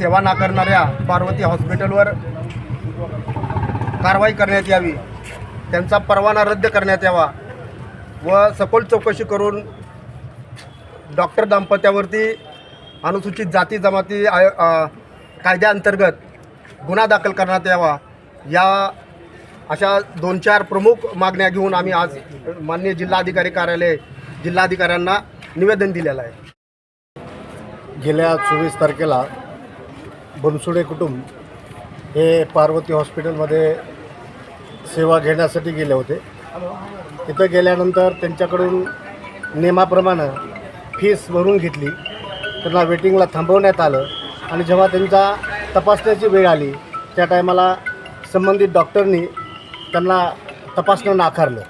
सेवा नाकारणाऱ्या पार्वती हॉस्पिटलवर कारवाई करण्यात यावी. त्यांचा परवाना रद्द करण्यात यावा व सखोल चौकशी करून डॉक्टर दाम्पत्यावरती अनुसूचित जाती जमाती आय कायद्याअंतर्गत गुन्हा दाखल करण्यात यावा. या अशा दोन चार प्रमुख मागण्या घेऊन आम्ही आज माननीय जिल्हाधिकारी कार्यालय जिल्हाधिकाऱ्यांना निवेदन दिलेलं आहे. गेल्या चोवीस तारखेला बनसुडे कुटुंब हे पार्वती हॉस्पिटलमध्ये सेवा घेण्यासाठी गेले होते. तिथं गेल्यानंतर त्यांच्याकडून नियमाप्रमाणे फीस भरून घेतली. त्यांना वेटिंगला थांबवण्यात आलं आणि जेव्हा त्यांचा तपासण्याची वेळ आली त्या टायमाला संबंधित डॉक्टरनी त्यांना तपासणं नाकारलं.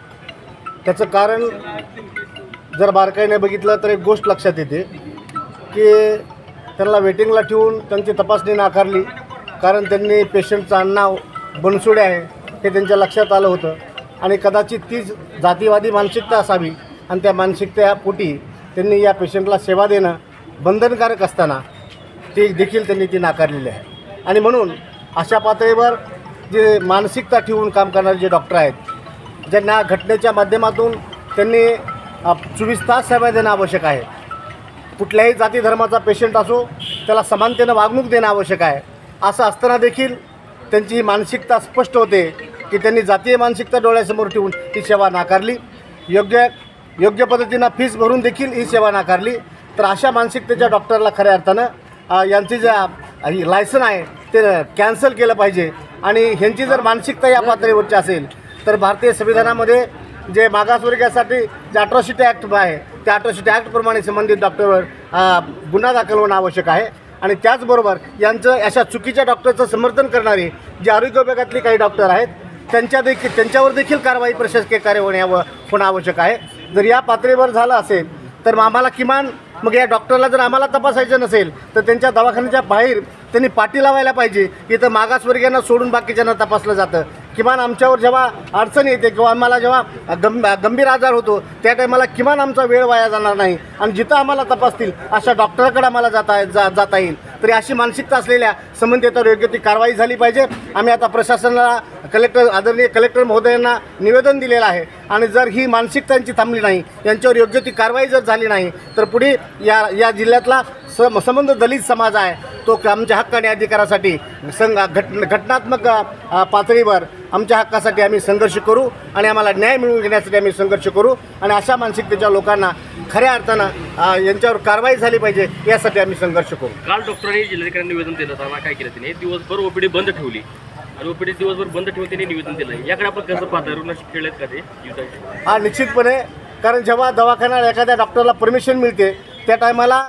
त्याचं कारण जर बारकाईने बघितलं तर एक गोष्ट लक्षात येते की त्यांना वेटिंगला ठेवून त्यांची तपासणी नाकारली. कारण त्यांनी पेशंटचं नाव बनसुडे आहे हे त्यांच्या लक्षात आलं होतं. आणि कदाचित तीच जातीवादी मानसिकता असावी आणि त्या मानसिकतेपोटी त्यांनी या पेशंटला सेवा देणं बंधनकारक असताना ती देखील त्यांनी ती नाकारलेली आहे. आणि म्हणून अशा पातळीवर जे मानसिकता ठेवून काम करणारे जे डॉक्टर आहेत ज्यांना घटनेच्या माध्यमातून त्यांनी चोवीस तास सेवा देणं आवश्यक आहे. कुठल्याही जाती धर्माचा पेशंट असो त्याला समानतेनं वागणूक देणं आवश्यक आहे. असं असताना देखील त्यांची ही मानसिकता स्पष्ट होते की त्यांनी जातीय मानसिकता डोळ्यासमोर ठेवून ही सेवा नाकारली. योग्य योग्य पद्धतीनं फीस भरून देखील ही सेवा नाकारली. तर अशा मानसिकतेच्या डॉक्टरला खऱ्या अर्थानं यांची ज्या ही लायसन आहे ते कॅन्सल केलं पाहिजे. आणि ह्यांची जर मानसिकता या पातळीवरची असेल तर भारतीय संविधानामध्ये जे मागासवर्गीयासाठी जे अट्रॉसिटी ॲक्ट आहे त्या अट्रॉसिटी ॲक्टप्रमाणे संबंधित डॉक्टरवर गुन्हा दाखल होणं आवश्यक आहे. आणि त्याचबरोबर यांचं अशा चुकीच्या डॉक्टरचं समर्थन करणारे जे आरोग्य विभागातले काही डॉक्टर आहेत त्यांच्या देखील त्यांच्यावर देखील कारवाई प्रशासकीय कार्य होण्यावं होणं आवश्यक आहे. जर या पातळीवर झालं असेल तर मग आम्हाला किमान मग या डॉक्टरला जर आम्हाला तपासायचं नसेल तर त्यांच्या दवाखान्याच्या बाहेर त्यांनी पाठी लावायला पाहिजे. इथं मागासवर्गीयांना सोडून बाकीच्यांना तपासलं जातं. किमान आमच्यावर जेव्हा अडचण येते किंवा आम्हाला जेव्हा गंभ गंभीर आजार होतो त्या टायमाला किमान आमचा वेळ वाया जाणार नाही. आणि जिथं आम्हाला तपासतील अशा डॉक्टरकडे आम्हाला जाता जा जाता येईल. तरी अशी मानसिकता असलेल्या संबंधितावर योग्य ती कारवाई झाली पाहिजे. आम्ही आता प्रशासनाला कलेक्टर आदरणीय कलेक्टर महोदयांना निवेदन दिलेलं आहे. आणि जर ही मानसिकतांची थांबली नाही यांच्यावर योग्य ती कारवाई जर झाली नाही तर पुढे या या जिल्ह्यातला सम संबंध दलित समाज आहे. तो आमच्या हक्क आणि अधिकारासाठी संघ घट घटनात्मक पातळीवर आमच्या हक्कासाठी आम्ही संघर्ष करू आणि आम्हाला न्याय मिळवून घेण्यासाठी आम्ही संघर्ष करू आणि अशा मानसिकतेच्या लोकांना खऱ्या अर्थानं यांच्यावर कारवाई झाली पाहिजे यासाठी आम्ही संघर्ष करू. काल डॉक्टरांनी जिल्हाधिकाऱ्यांनी निवेदन दिलं असताना काय केलं त्यांनी? दिवसभर ओपीडी बंद ठेवली. आणि ओपीडी दिवसभर बंद ठेवून त्यांनी निवेदन दिलं. याकडे आपण कसं पाहता? रुग्ण खेळलेत का ते? हा निश्चितपणे. कारण जेव्हा दवाखान्यात एखाद्या डॉक्टरला परमिशन मिळते त्या टायमाला